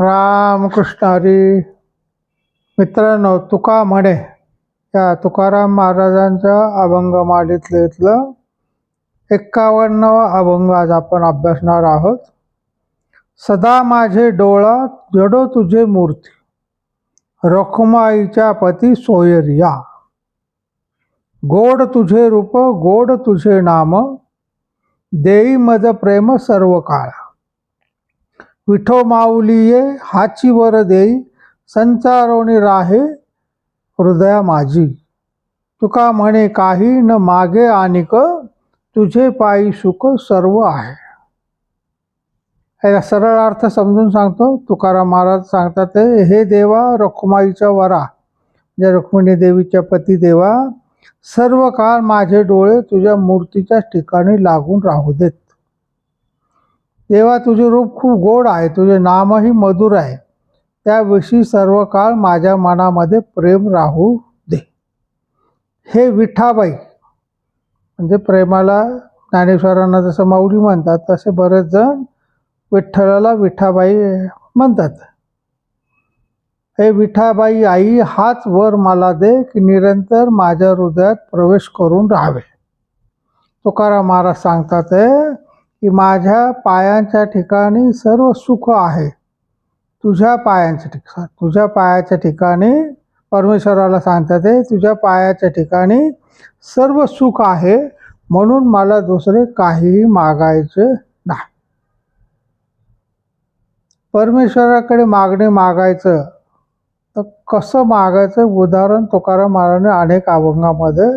रामकृष्णारी मित्रांनो तुका म्हणे या तुकाराम महाराजांच्या अभंगमालेतलं इथलं एक्कावन्नवा अभंग आज आपण अभ्यासणार आहोत. सदा माझे डोळा जडो तुझे मूर्ती रखुमाईच्या पती सोयरिया गोड तुझे रूप गोड तुझे नाम देई मज प्रेम सर्व काळा विठो माऊलीये हाची वर देई संचारोणी राहे हृदया माझी. तुका म्हणे काही न मागे आणिक तुझे पायी सुख सर्व आहे. याला सरळ अर्थ समजून सांगतो. तुकाराम महाराज सांगतात ते, हे देवा रखुमाईच्या वरा म्हणजे ज्या रुक्मिणी देवीच्या पती देवा सर्व काळ माझे डोळे तुझ्या मूर्तीच्या ठिकाणी लागून राहू देत. देवा तुझे रूप खूप गोड आहे. तुझे नामही मधुर आहे. त्याविषयी सर्व काळ माझ्या मनामध्ये प्रेम राहू दे. हे विठाबाई म्हणजे प्रेमाला ज्ञानेश्वरांना जसं माऊली म्हणतात तसे बरेच जण विठ्ठलाला विठाबाई म्हणतात. हे विठाबाई आई हाच वर मला दे की निरंतर माझ्या हृदयात प्रवेश करून राहावे. तुकाराम महाराज सांगतात आहे की माझ्या पायांच्या ठिकाणी सर्व सुख आहे. तुझ्या पायांच्या ठिकाण तुझ्या पायाच्या ठिकाणी परमेश्वराला सांगतात ते तुझ्या पायाच्या ठिकाणी सर्व सुख आहे म्हणून मला दुसरे काहीही मागायचे नाही. परमेश्वराकडे मागणे मागायचं तर कसं मागायचं? उदाहरण तुकाराम महाराजांनी अनेक अभंगामध्ये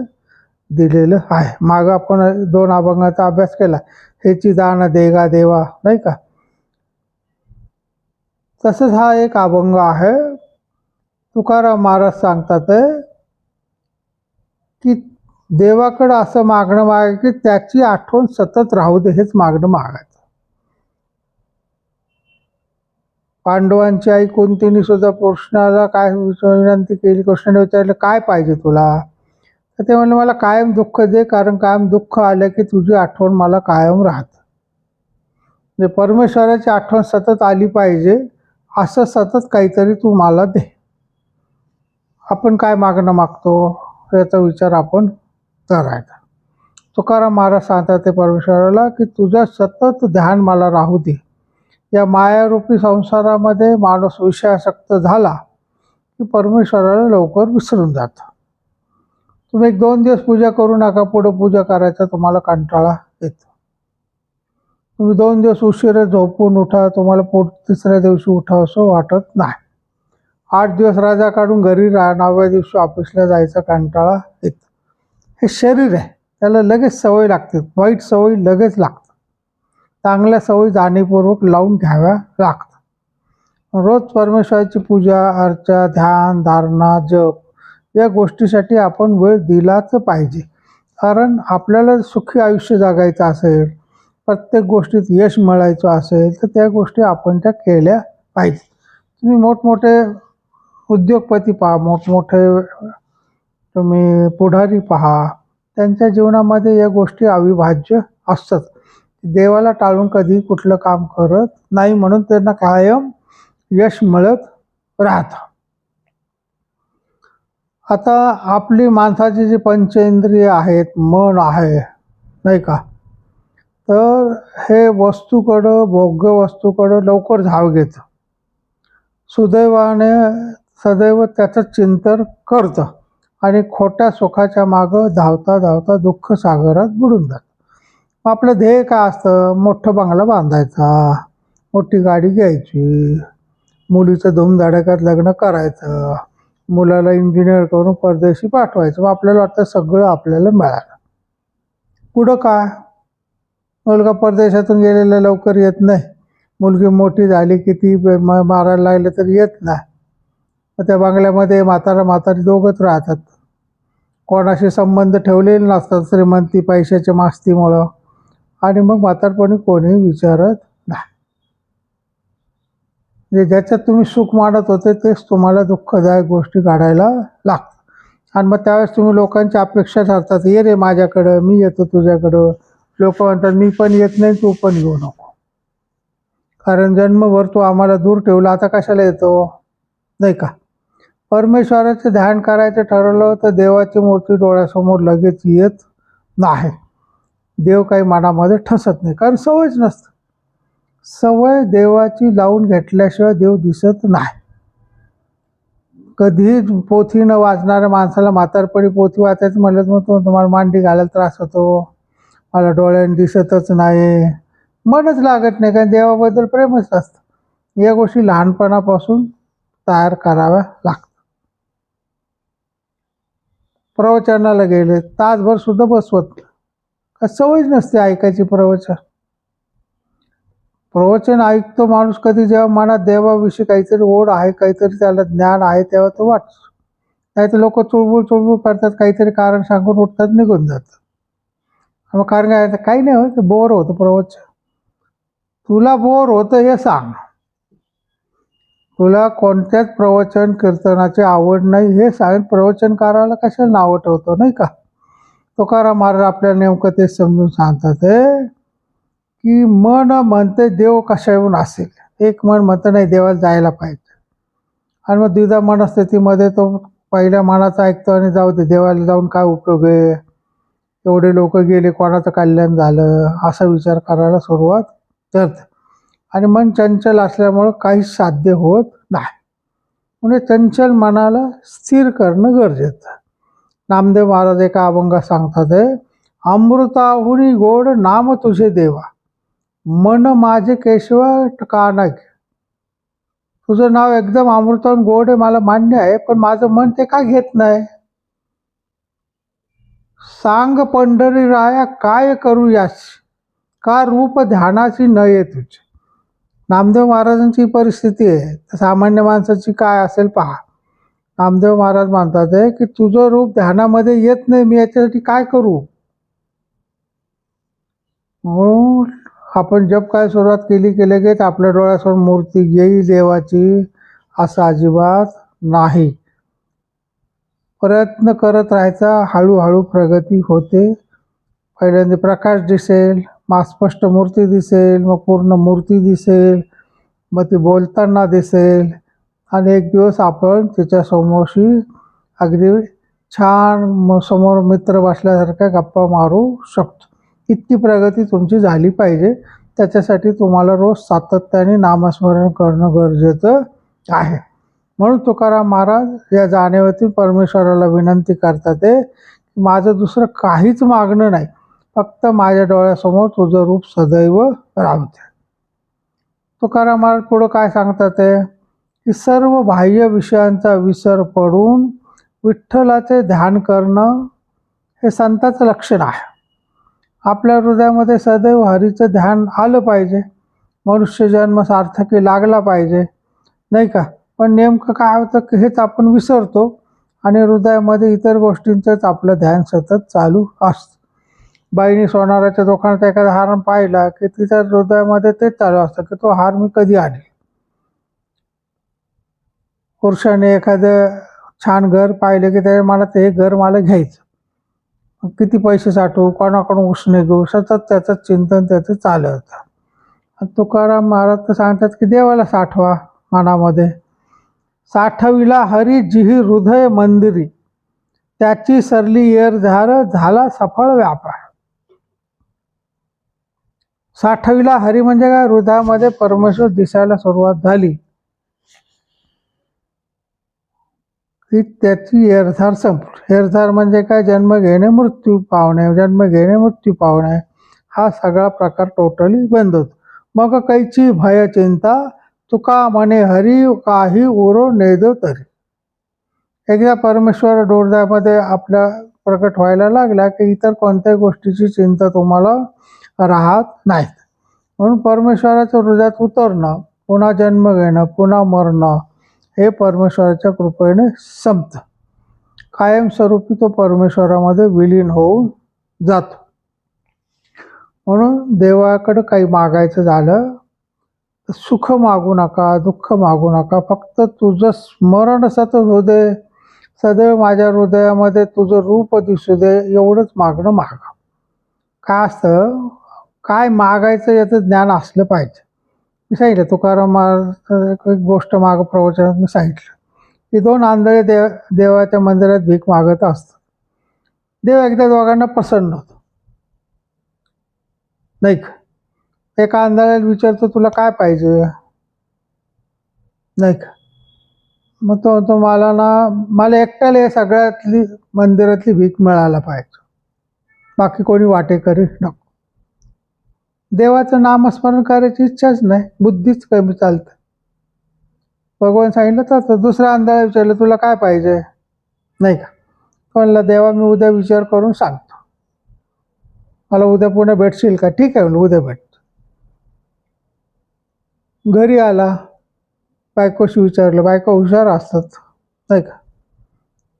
दिलेलं आहे. मागं आपण दोन अभंगाचा अभ्यास केला. हेची दान देगा देवा नाही का? तसंच हा एक अभंग आहे. तुकाराम महाराज सांगतात की देवाकडं असं मागणं माग की त्याची आठवण सतत राहू दे हेच मागणं मागायचं. पांडवांची आई कोणतीने सुद्धा कृष्णाला काय विनंती केली कृष्णाने विचारलं काय पाहिजे तुला? तर ते म्हणलं मला कायम दुःख दे कारण कायम दुःख आलं की तुझी आठवण मला कायम राहत. म्हणजे परमेश्वराची आठवण सतत आली पाहिजे असं सतत काहीतरी तू मला दे. आपण काय मागणं मागतो याचा विचार आपण करायचा. तुकाराम महाराज सांगतात ते परमेश्वराला की तुझं सतत ध्यान मला राहू दे. या मायारूपी संसारामध्ये माणूस विषयासक्त झाला की परमेश्वराला लवकर विसरून जातं. तुम्ही एक दोन दिवस पूजा करू नका पुढं पूजा करायचा तुम्हाला कंटाळा येतो. तुम्ही दोन दिवस उशिरा झोपून उठा तुम्हाला पोट तिसऱ्या दिवशी उठा असं वाटत नाही. आठ दिवस राजा काढून घरी राहा नवव्या दिवशी ऑफिसला जायचा कंटाळा येतो. हे शरीर आहे त्याला लगेच सवय लागते वाईट सवय लगेच लागतं चांगल्या सवयी जाणीवपूर्वक लावून घ्याव्या लागतात. रोज परमेश्वराची पूजा अर्चा ध्यान धारणा जप या गोष्टीसाठी आपण वेळ दिलाच पाहिजे. कारण आपल्याला सुखी आयुष्य जगायचं असेल प्रत्येक गोष्टीत यश मिळायचं असेल तर त्या गोष्टी आपण त्या केल्या पाहिजे. तुम्ही मोठमोठे उद्योगपती पहा मोठमोठे तुम्ही पुढारी पहा त्यांच्या जीवनामध्ये या गोष्टी अविभाज्य असतात. देवाला टाळून कधी कुठलं काम करत नाही म्हणून त्यांना कायम यश मिळत राहतं. आता आपली माणसाची जी पंचेंद्रिय आहेत मन आहे नाही का? तर हे वस्तूकडं भोग्य वस्तूकडं लवकर धाव घेतं. सुदैवाने सदैव त्याचं चिंतन करतं आणि खोट्या सुखाच्या मागं धावता धावता दुःख सागरात बुडून जातं. मग आपलं ध्येय काय असतं? मोठं बंगला बांधायचा मोठी गाडी घ्यायची मुलीचं धूमधडाक्यात लग्न करायचं मुलाला इंजिनियर करून परदेशी पाठवायचं. मग आपल्याला वाटतं सगळं आपल्याला मिळालं. पुढं काय? मुलगा परदेशातून गेलेला लवकर येत नाही. मुलगी मोठी झाली की ती म- मारायला लागलं तर येत नाही. मग त्या बंगल्यामध्ये म्हातारा म्हातारी दोघंच राहतात. कोणाशी संबंध ठेवलेले नसतात श्रीमंती पैशाच्या मास्तीमुळं. आणि मग म्हातारपणी कोणीही विचारत म्हणजे ज्याच्यात तुम्ही सुख मानत होते तेच तुम्हाला दुःखदायक गोष्टी काढायला लागतात. आणि मग त्यावेळेस तुम्ही लोकांची अपेक्षा ठरतात ये रे माझ्याकडं मी येतो तुझ्याकडं. लोक म्हणतात मी पण येत नाही तू पण येऊ नको. कारण जन्मभर तू आम्हाला दूर ठेवला आता कशाला येतो? नाही का? परमेश्वराचं ध्यान करायचं ठरवलं तर देवाची मूर्ती डोळ्यासमोर लगेच येत नाही. देव काही मनामध्ये ठसत नाही कारण सवयच नसतं. सवय देवाची लावून घेतल्याशिवाय देव दिसत नाही. कधीही पोथी न वाचणाऱ्या माणसाला म्हातारपणी पोथी वाचायचं म्हणलं तर मग तो तुम्हाला मांडी घालायला त्रास होतो. मला डोळ्याने दिसतच नाही. मनच लागत नाही कारण देवाबद्दल प्रेमच असतं या गोष्टी लहानपणापासून तयार कराव्या लागतात. प्रवचनाला गेले तासभर सुद्धा बसवत नाही. का सवयच नसते ऐकायची प्रवचन? प्रवचन ऐकतो माणूस कधी जेव्हा मनात देवाविषयी काहीतरी ओढ आहे काहीतरी त्याला ज्ञान आहे तेव्हा तो वाटतो नाही तर लोक चुळबुळ चुळबुळ करतात काहीतरी कारण सांगून उठतात निघून जातात. मग कारण काय? काही नाही होत बोर होतं प्रवचन. तुला बोर होतं हे सांग. तुला कोणत्याच प्रवचन कीर्तनाची आवड नाही हे सांग. प्रवचनकाराला कशाला नावं ठेवतो नाही का? तुकाराम महाराज आपल्याला नेमकं ते समजून सांगतात हे की मन म्हणते देव कशा येऊन असेल? एक मन म्हणतं नाही देवाला जायला पाहिजे. आणि मग द्विधा मनस्थितीमध्ये तो पहिल्या मनाचा ऐकतो आणि जाऊ दे देवाला जाऊन काय उपयोग आहे? एवढे लोक गेले कोणाचं कल्याण झालं? असा विचार करायला सुरुवात करते. आणि मन चंचल असल्यामुळं काहीच साध्य होत नाही. म्हणजे चंचल मनाला स्थिर करणं गरजेचं. नामदेव महाराज एका अभंगात सांगतात आहे अमृताहुनी गोड नाम तुझे देवा. मन माझे केशव कानक तुझं नाव एकदम अमृताहून गोड आहे मला मान्य आहे पण माझं मन ते का घेत नाही? सांग पंढरी राया काय करू यास का रूप ध्यानाची न ये तुझे? नामदेव महाराजांची परिस्थिती आहे. तर सामान्य माणसाची काय असेल पहा. नामदेव महाराज मानतात आहे की तुझं रूप ध्यानामध्ये येत नाही मी याच्यासाठी काय करू? आपण जप काय सुरुवात केली की लगेच आपल्या डोळ्यासमोर मूर्ती येईल देवाची असं अजिबात नाही. प्रयत्न करत राहायचा हळूहळू प्रगती होते. पहिल्यांदा प्रकाश दिसेल मग स्पष्ट मूर्ती दिसेल मग पूर्ण मूर्ती दिसेल मग ती बोलताना दिसेल. आणि एक दिवस आपण तिच्यासमोरशी अगदी छान म- समोर मित्र बसल्यासारख्या गप्पा मारू शकतो. इतकी प्रगती तुमची झाली पाहिजे. त्याच्यासाठी तुम्हाला रोज सातत्याने नामस्मरण करणं गरजेचं आहे. म्हणून तुकाराम महाराज या जाणीवेतून परमेश्वराला विनंती करतात ते की माझं दुसरं काहीच मागणं नाही. फक्त माझ्या डोळ्यासमोर तुझं रूप सदैव राहते तुकाराम महाराज पुढं काय सांगतात ते? की सर्व बाह्य विषयांचा विसर पडून विठ्ठलाचे ध्यान करणं हे संताचं लक्षण आहे. आपल्या हृदयामध्ये सदैव हरीचं ध्यान आलं पाहिजे. मनुष्य जन्म सार्थकी लागला पाहिजे. नाही का? पण नेमकं काय होतं की हेच आपण विसरतो आणि हृदयामध्ये इतर गोष्टींचंच आपलं ध्यान सतत चालू असतं बाईने सोनाराच्या दुकानात एखादा हार पाहिला की तिच्या हृदयामध्ये तेच चालू असतं की तो हार मी कधी आणेल? पुरुषाने एखादं छान घर पाहिलं की त्याच्या मला ते घर मला घ्यायचं. किती पैसे साठवू कोणाकडून उसणे घेऊ सतत त्याचं चिंतन त्याचं चालू होतं. आणि तुकाराम महाराज तर सांगतात की देवाला साठवा मनामध्ये. साठविला हरी जिही हृदय मंदिरी. त्याची सरली येर झार झाला सफळ व्यापार. साठविला हरी म्हणजे काय? हृदयामध्ये परमेश्वर दिसायला सुरुवात झाली. की त्याची हेरधार संपली. हेरधार म्हणजे काय? जन्म घेणे मृत्यू पावणे. जन्म घेणे मृत्यू पावणे. हा सगळा प्रकार टोटली बंद होतो. मग कैची भय चिंता तुका म्हणे हरी काही उरो नेदो तरी. एकदा परमेश्वर डोरद्यामध्ये आपल्या प्रकट व्हायला लागला की इतर कोणत्याही गोष्टीची चिंता तुम्हाला राहत नाहीत. म्हणून परमेश्वराच्या हृदयात उतरणं पुन्हा जन्म घेणं पुन्हा मरणं हे परमेश्वराच्या कृपेने संपतं. कायमस्वरूपी तो परमेश्वरामध्ये विलीन होऊन जातो. म्हणून देवाकडं काही मागायचं झालं तर सुख मागू नका दुःख मागू नका फक्त तुझं स्मरण सतत होऊ दे. सदैव माझ्या हृदयामध्ये तुझं रूप दिसू दे एवढंच मागणं मागा. काय असतं? काय मागायचं याचं ज्ञान असलं पाहिजे. मी सांगितलं तुकाराम महाराज एक एक गोष्ट मागं प्रवचनात मी सांगितलं. की दोन आंधळे देव देवाच्या मंदिरात भीक मागत असतात. देव एकदा दोघांना प्रसन्न होतो. नाही का? एका आंधळ्याला विचारतो तुला काय पाहिजे? नाही का? मग तो तो मला ना मला एकट्याला या सगळ्यातली मंदिरातली भीक मिळायला पाहिजे. बाकी कोणी वाटेकरी नको. देवाचं नामस्मरण करायची इच्छाच नाही. बुद्धीच कमी चालतं. भगवान सांगितलं तर दुसऱ्या अंधाला विचारलं तुला काय पाहिजे? नाही का? तो म्हणला देवा मी उद्या विचार करून सांगतो. मला उद्या पुन्हा भेटशील का? ठीक आहे म्हणलं उद्या भेट घरी आला बायकोशी विचारलं बायको हुशार असतात नाही का?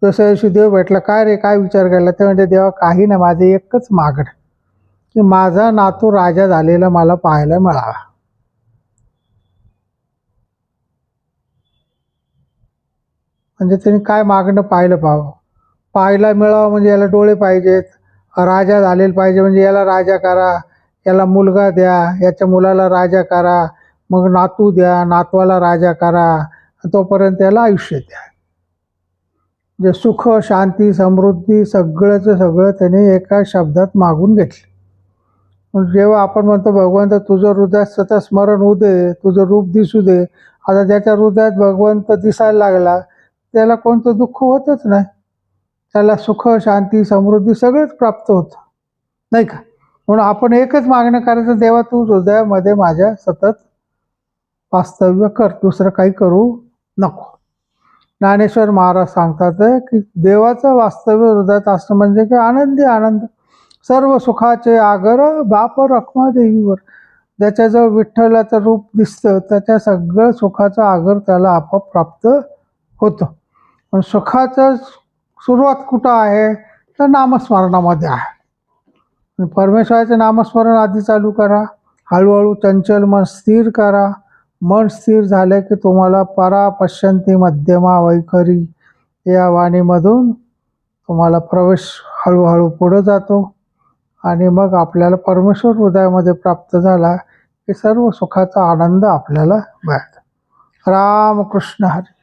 दुसऱ्या दिवशी देव भेटला काय रे काय विचार केला? ते म्हणजे देवा काही नाही माझे एकच मागणं की माझा नातू राजा झालेला मला पाहायला मिळावा म्हणजे त्यांनी काय मागणं पाहिलं पाहावं पाहायला मिळावं म्हणजे याला डोळे पाहिजेत. राजा झालेला पाहिजे म्हणजे याला राजा करा. याला मुलगा द्या. याच्या मुलाला राजा करा. मग नातू द्या. नातवाला राजा करा. तोपर्यंत याला आयुष्य द्या. म्हणजे सुख शांती समृद्धी सगळंचं सगळं त्याने एका शब्दात मागून घेतलं. जेव्हा आपण म्हणतो भगवंत तुझं हृदयात सतत स्मरण होऊ दे तुझं रूप दिसू दे. आता ज्याच्या हृदयात भगवंत दिसायला लागला त्याला कोणतं दुःख होतच नाही. त्याला सुख शांती समृद्धी सगळंच प्राप्त होतं. नाही का? म्हणून आपण एकच मागणं करायचं देवा तू हृदयामध्ये माझ्या सतत वास्तव्य कर दुसरं काही करू नको. ज्ञानेश्वर महाराज सांगतात की देवाचं वास्तव्य हृदयात असणं म्हणजे की आनंदी आनंद. सर्व सुखाचे आगर बाप रखमा देवीवर ज्याच्याजवळ विठ्ठलाचं रूप दिसतं त्याच्या सगळं सुखाचं आगर त्याला आपोआप प्राप्त होतं. पण सुखाचं सुरुवात कुठं आहे? तर नामस्मरणामध्ये आहे. परमेश्वराचे नामस्मरण आधी चालू करा. हळूहळू चंचल मन स्थिर करा. मन स्थिर झालं की तुम्हाला परा पश्यंती मध्यमा वैखरी या वाणीमधून तुम्हाला प्रवेश हळूहळू पुढं जातो. आणि मग आपल्याला परमेश्वर हृदयामध्ये प्राप्त झाला की सर्व सुखाचा आनंद आपल्याला मिळतो रामकृष्ण हरी.